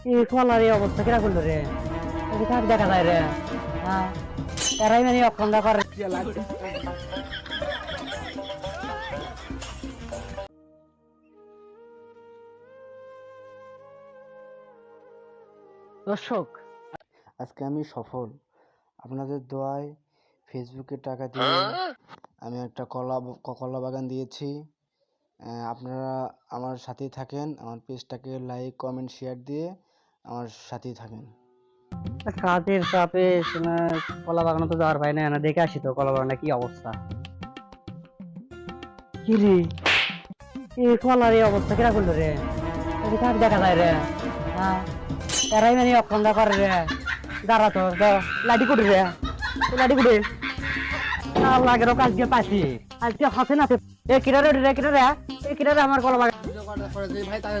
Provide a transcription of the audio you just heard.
অবস্থা রে? দেখা যায় হ্যাঁ মানে দর্শক, আজকে আমি সফল। আপনাদের দোয়ায় ফেসবুকে টাকা দিয়ে আমি একটা কলা কলা বাগান দিয়েছি। আপনারা আমার সাথেই থাকেন। আমার পেজটাকে লাইক কমেন্ট শেয়ার দিয়ে আমার সাথেই থাকেন। কাজের চাপে কলা বাগানে তো যাওয়ার পাই না না দেখে আসি তো কলা বাগানে কি অবস্থা। কি রে? এই কলার এই অবস্থা কিরা করল রে? কাক দেখা যায় রে। হ্যাঁ তারাই মানে করে রে। দাঁড়া তো লাঠি কুটে রে। লাঠি কুটে। লাগে রো কালকে পাইছি। আজকে হাতে নাতে এ কিরা রে রে কিরা রে? এ কিরা রে আমার কলা বাগান? ভাই তাহলে